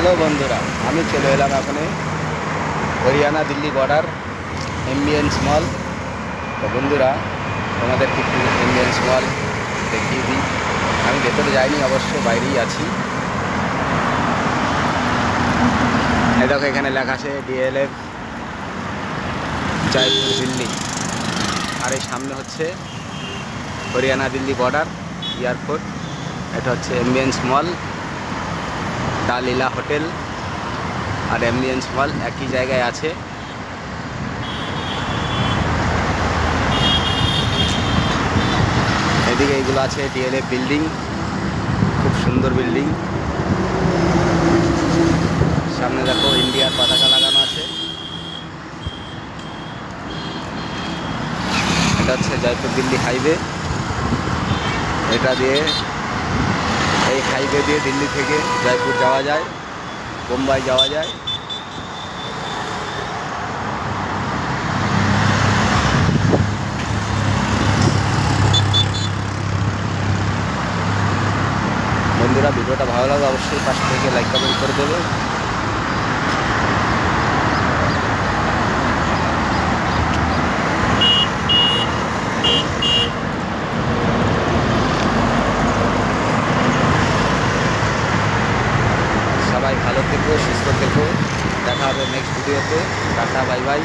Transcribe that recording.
Hello বন্ধুরা, আমি চলে এলাম এখানে হরিয়ানা দিল্লি বর্ডার এমবিএনস মল তো বন্ধুরা তোমাদের একটু এমবিএনস মল দেখিয়ে দিই। আমি ভেতরে যাইনি, অবশ্য বাইরেই আছি। এই দেখো, এখানে লেখা আছে ডিএলএফ জয়পুর, দিল্লি। আর এই সামনে হচ্ছে হরিয়ানা দিল্লি বর্ডার এয়ারপোর্ট এটা হচ্ছে এমবিএনস মল দা লীলা হোটেল আর অ্যাম্বিয়েন্স হল একই জায়গায় আছে। এদিকে এইগুলো আছে ডিএলএ বিল্ডিং, খুব সুন্দর বিল্ডিং। সামনে দেখো ইন্ডিয়ার পতাকা লাগানো আছে। এটা হচ্ছে জয়পুর দিল্লি হাইওয়ে। এটা দিয়ে এই হাইওয়ে দিয়ে দিল্লি থেকে জয়পুর যাওয়া যায়, বোম্বাই যাওয়া যায়। বন্ধুরা, ভিডিওটা ভালো লাগলে অবশ্যই পাশে থেকে লাইক কমেন্ট করে দেবে। সবাই ভালো থেকো সুস্থ থেকো। দেখা হবে নেক্সট ভিডিওতে টাটা বাই বাই